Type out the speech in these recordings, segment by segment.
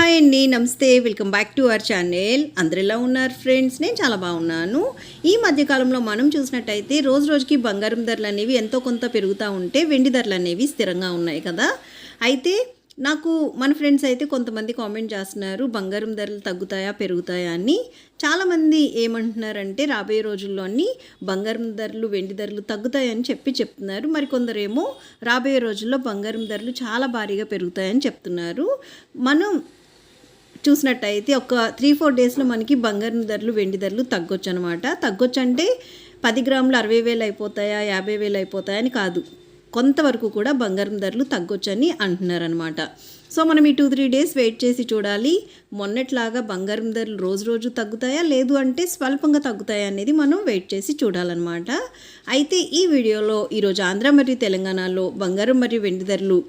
Hi అండి నమస్తే. Welcome back to our channel. అందరు ఎలా ఉన్నారు ఫ్రెండ్స్? నేను చాలా బాగున్నాను. ఈ మధ్యకాలంలో మనం చూసినట్టయితే రోజు రోజుకి బంగారం ధరలు అనేవి ఎంతో కొంత పెరుగుతూ ఉంటే వెండి ధరలు అనేవి స్థిరంగా ఉన్నాయి కదా. అయితే నాకు మన ఫ్రెండ్స్ అయితే కొంతమంది కామెంట్ చేస్తున్నారు బంగారం ధరలు తగ్గుతాయా పెరుగుతాయా అని. చాలామంది ఏమంటున్నారంటే రాబోయే రోజుల్లోని బంగారం ధరలు వెండి ధరలు తగ్గుతాయని చెప్పి చెప్తున్నారు. మరి కొందరేమో రాబోయే రోజుల్లో బంగారం ధరలు చాలా భారీగా పెరుగుతాయని చెప్తున్నారు. మనం చూసినట్టయితే ఒక త్రీ ఫోర్ డేస్లో మనకి బంగారం ధరలు వెండి ధరలు తగ్గొచ్చు అనమాట తగ్గొచ్చు అంటే పది గ్రాములు అరవై వేలు అయిపోతాయా యాభై వేలు అయిపోతాయా అని కాదు. కొంతవరకు కూడా బంగారం ధరలు తగ్గొచ్చని అంటున్నారనమాట. సో మనం ఈ టూ త్రీ డేస్ వెయిట్ చేసి చూడాలి. మొన్నట్లాగా బంగారం ధరలు రోజు రోజు తగ్గుతాయా లేదు అంటే స్వల్పంగా తగ్గుతాయా అనేది మనం వెయిట్ చేసి చూడాలన్నమాట అయితే ఈ వీడియోలో ఈరోజు ఆంధ్ర మరియు తెలంగాణలో బంగారం మరియు వెండి ధరలు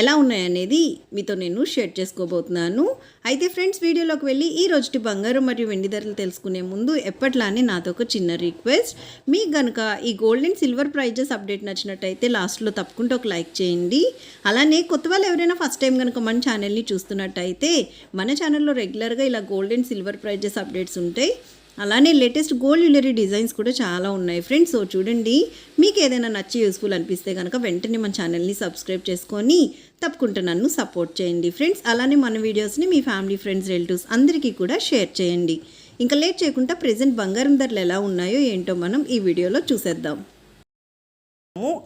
ఎలా ఉన్నాయనేది మీతో నేను షేర్ చేసుకోబోతున్నాను. అయితే ఫ్రెండ్స్ వీడియోలోకి వెళ్ళి ఈ రోజుటి బంగారం మరియు వెండి ధరలు తెలుసుకునే ముందు ఎప్పట్లానే నాతో ఒక చిన్న రిక్వెస్ట్. మీకు కనుక ఈ gold and silver prizes update నచ్చినట్టయితే లాస్ట్లో తప్పకుండా ఒక లైక్ చేయండి. అలానే కొత్త వాళ్ళు ఎవరైనా ఫస్ట్ టైం కనుక మన ఛానల్ని చూస్తున్నట్టయితే మన ఛానల్లో రెగ్యులర్గా ఇలా gold and silver prizes updates ఉంటాయి. అలానే లేటెస్ట్ గోల్డ్ జ్యువెలరీ డిజైన్స్ కూడా చాలా ఉన్నాయి. ఫ్రెండ్స్ సో చూడండి మీకు ఏదైనా నచ్చి యూస్ఫుల్ అనిపిస్తే కనుక వెంటనే మన ఛానల్ని సబ్స్క్రైబ్ చేసుకొని తప్పకుండా నన్ను సపోర్ట్ చేయండి. ఫ్రెండ్స్ అలానే మన వీడియోస్ని మీ ఫ్యామిలీ ఫ్రెండ్స్ రిలేటివ్స్ అందరికీ కూడా షేర్ చేయండి. ఇంకా లేట్ చేయకుండా ప్రజెంట్ బంగారం ధరలు ఎలా ఉన్నాయో ఏంటో మనం ఈ వీడియోలో చూసేద్దాం.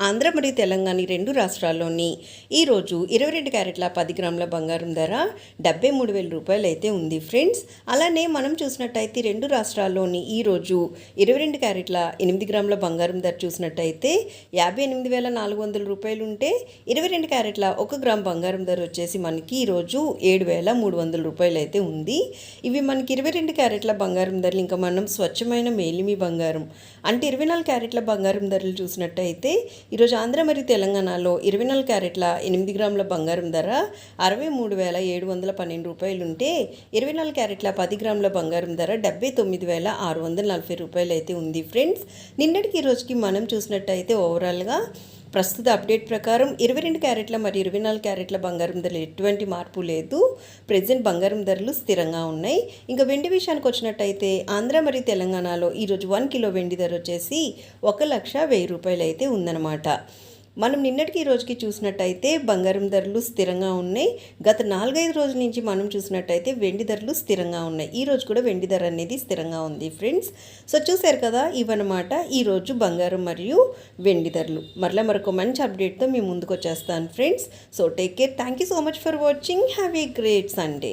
ఆంధ్ర మరియు తెలంగాణ రెండు రాష్ట్రాల్లోని ఈరోజు ఇరవై రెండు క్యారెట్ల పది గ్రాముల బంగారం ధర డెబ్బై మూడు వేల రూపాయలు అయితే ఉంది ఫ్రెండ్స్. అలానే మనం చూసినట్టయితే రెండు రాష్ట్రాల్లోని ఈరోజు ఇరవై రెండు క్యారెట్ల ఎనిమిది గ్రాముల బంగారం ధర చూసినట్టయితే యాభై ఎనిమిది వేల నాలుగు వందల రూపాయలు ఉంటే ఇరవై రెండు క్యారెట్ల ఒక గ్రామ్ బంగారం ధర వచ్చేసి మనకి ఈరోజు ఏడు వేల మూడు వందల రూపాయలు అయితే ఉంది. ఇవి మనకి ఇరవై రెండు క్యారెట్ల బంగారం ధరలు. ఇంకా మనం స్వచ్ఛమైన మేలిమి బంగారం అంటే ఇరవై నాలుగు క్యారెట్ల బంగారం ధరలు చూసినట్టయితే ఈరోజు ఆంధ్ర మరియు తెలంగాణలో ఇరవై నాలుగు క్యారెట్ల ఎనిమిది గ్రాముల బంగారం ధర అరవై మూడు వేల ఏడు వందల పన్నెండు రూపాయలు ఉంటే ఇరవై నాలుగు క్యారెట్ల పది గ్రాముల బంగారం ధర డెబ్బై తొమ్మిది వేల ఆరు వందల నలభై రూపాయలు అయితే ఉంది. ఫ్రెండ్స్ నిన్నటికి ఈ రోజుకి మనం చూసినట్టయితే ఓవరాల్గా ప్రస్తుత అప్డేట్ ప్రకారం ఇరవై రెండు క్యారెట్ల మరియు ఇరవై నాలుగు క్యారెట్ల బంగారం ధరలు ఎటువంటి మార్పు లేదు. ప్రజెంట్ బంగారం ధరలు స్థిరంగా ఉన్నాయి. ఇంకా వెండి విషయానికి వచ్చినట్టయితే ఆంధ్ర మరియు తెలంగాణలో ఈరోజు వన్ కిలో వెండి ధర వచ్చేసి ఒక లక్ష వెయ్యి రూపాయలు అయితే ఉందన్నమాట. మనం నిన్నటికి ఈ రోజుకి చూసినట్టయితే బంగారం ధరలు స్థిరంగా ఉన్నాయి. గత నాలుగైదు రోజుల నుంచి మనం చూసినట్టయితే వెండి ధరలు స్థిరంగా ఉన్నాయి. ఈ రోజు కూడా వెండి ధర అనేది స్థిరంగా ఉంది ఫ్రెండ్స్. సో చూశారు కదా ఇవన్నమాట. ఈరోజు బంగారం మరియు వెండి ధరలు. మరలా మరొక మంచి అప్డేట్తో మీ ముందుకు వచ్చేస్తాను friends. So take care thank you so much for watching have a great Sunday